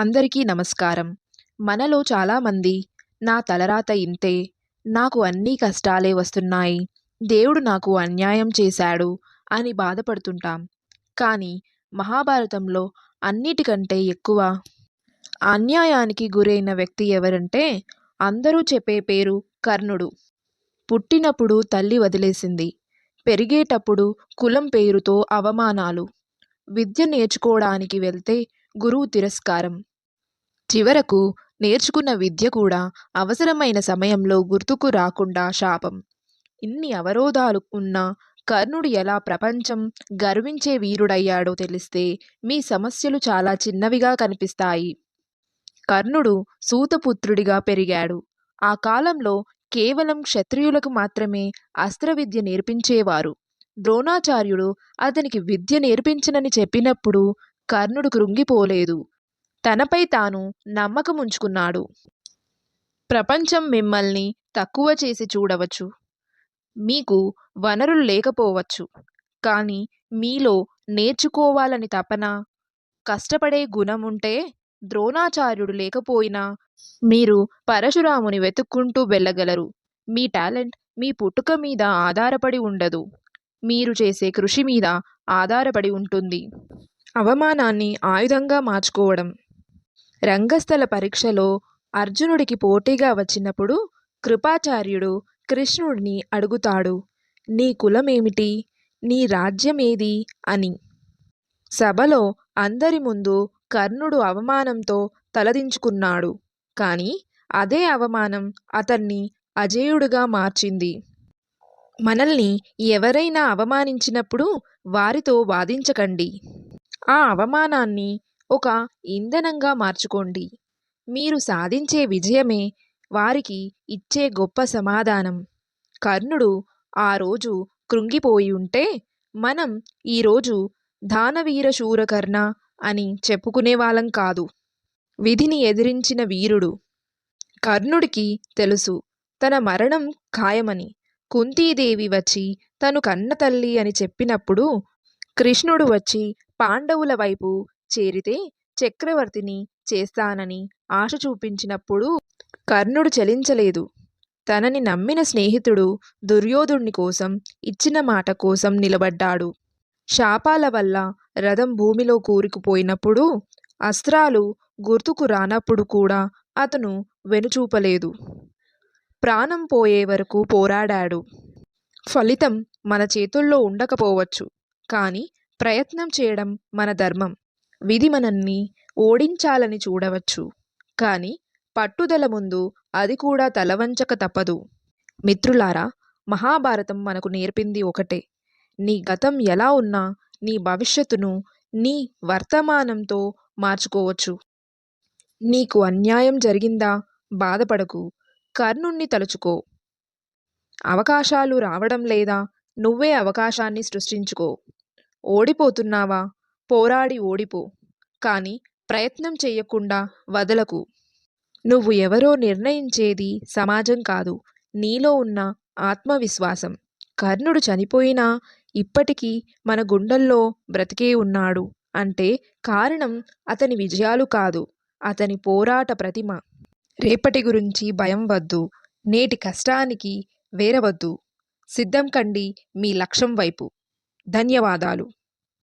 అందరికీ నమస్కారం. మనలో చాలామంది నా తలరాత ఇంతే నాకు అన్నీ కష్టాలే వస్తున్నాయి దేవుడు నాకు అన్యాయం చేశాడు అని బాధపడుతుంటాం. కానీ మహాభారతంలో అన్నిటికంటే ఎక్కువ అన్యాయానికి గురైన వ్యక్తి ఎవరంటే అందరూ చెప్పే పేరు కర్ణుడు. పుట్టినప్పుడు తల్లి వదిలేసింది పెరిగేటప్పుడు కులం పేరుతో అవమానాలు. విద్య నేర్చుకోవడానికి వెళ్తే గురువు తిరస్కారం. చివరకు నేర్చుకున్న విద్య కూడా అవసరమైన సమయంలో గుర్తుకు రాకుండా శాపం. ఇన్ని అవరోధాలు ఉన్న కర్ణుడు ఎలా ప్రపంచం గర్వించే వీరుడయ్యాడో తెలిస్తే మీ సమస్యలు చాలా చిన్నవిగా కనిపిస్తాయి. కర్ణుడు సూతపుత్రుడిగా పెరిగాడు. ఆ కాలంలో కేవలం క్షత్రియులకు మాత్రమే అస్త్ర విద్య నేర్పించేవారు. ద్రోణాచార్యుడు అతనికి విద్య నేర్పించనని చెప్పినప్పుడు కర్ణుడు కృంగిపోలేదు. తనపై తాను నమ్మకం ఉంచుకున్నాడు ప్రపంచం మిమ్మల్ని తక్కువ చేసి చూడవచ్చు. మీకు వనరులు లేకపోవచ్చు. కానీ మీలో నేర్చుకోవాలని తపన కష్టపడే గుణం ఉంటే ద్రోణాచార్యుడు లేకపోయినా మీరు పరశురాముని వెతుక్కుంటూ వెళ్ళగలరు. మీ టాలెంట్ మీ పుట్టుక మీద ఆధారపడి ఉండదు. మీరు చేసే కృషి మీద ఆధారపడి ఉంటుంది. అవమానాన్ని ఆయుధంగా మార్చుకోవడం. రంగస్థల పరీక్షలో అర్జునుడికి పోటీగా వచ్చినప్పుడు కృపాచార్యుడు కృష్ణుడిని అడుగుతాడు నీ కులమేమిటి? నీ రాజ్యమేది అని. సభలో అందరి ముందు కర్ణుడు అవమానంతో తలదించుకున్నాడు. కానీ అదే అవమానం అతన్ని అజేయుడుగా మార్చింది. మనల్ని ఎవరైనా అవమానించినప్పుడు వారితో వాదించకండి. ఆ అవమానాన్ని ఒక ఇంధనంగా మార్చుకోండి. మీరు సాధించే విజయమే వారికి ఇచ్చే గొప్ప సమాధానం. కర్ణుడు ఆ రోజు కృంగిపోయి ఉంటే మనం ఈరోజు దానవీర శూరకర్ణ అని చెప్పుకునే వాళ్ళం కాదు. విధిని ఎదిరించిన వీరుడు. కర్ణుడికి తెలుసు తన మరణం ఖాయమని. కుంతీదేవి వచ్చి తను కన్న తల్లి అని చెప్పినప్పుడు కృష్ణుడు వచ్చి పాండవుల వైపు చేరితే చక్రవర్తిని చేస్తానని ఆశ చూపించినప్పుడు కర్ణుడు చలించలేదు. తనని నమ్మిన స్నేహితుడు దుర్యోధుని కోసం ఇచ్చిన మాట కోసం నిలబడ్డాడు. శాపాల వల్ల రథం భూమిలో కూరుకుపోయినప్పుడు అస్త్రాలు గుర్తుకు రానప్పుడు కూడా అతను వెనుచూపలేదు. ప్రాణం పోయే వరకు పోరాడాడు. ఫలితం మన చేతుల్లో ఉండకపోవచ్చు కానీ ప్రయత్నం చేయడం మన ధర్మం. విధి మనల్ని ఓడించాలని చూడవచ్చు. కానీ పట్టుదల ముందు అది కూడా తలవంచక తప్పదు. మిత్రులారా మహాభారతం మనకు నేర్పింది ఒకటే. నీ గతం ఎలా ఉన్నా నీ భవిష్యత్తును నీ వర్తమానంతో మార్చుకోవచ్చు. నీకు అన్యాయం జరిగిందా బాధపడకు కర్ణుణ్ణి తలుచుకో. అవకాశాలు రావడం లేదా నువ్వే అవకాశాన్ని సృష్టించుకో. ఓడిపోతున్నావా? పోరాడి ఓడిపో కానీ ప్రయత్నం చేయకుండా వదలకు. నువ్వు ఎవరో నిర్ణయించేది సమాజం కాదు నీలో ఉన్న ఆత్మవిశ్వాసం. కర్ణుడు చనిపోయినా ఇప్పటికీ మన గుండెల్లో బ్రతికే ఉన్నాడు. అంటే కారణం అతని విజయాలు కాదు అతని పోరాట ప్రతిమ. రేపటి గురించి భయం వద్దు నేటి కష్టానికి వేరవద్దు. సిద్ధం కండి మీ లక్ష్యం వైపు. ధన్యవాదాలు.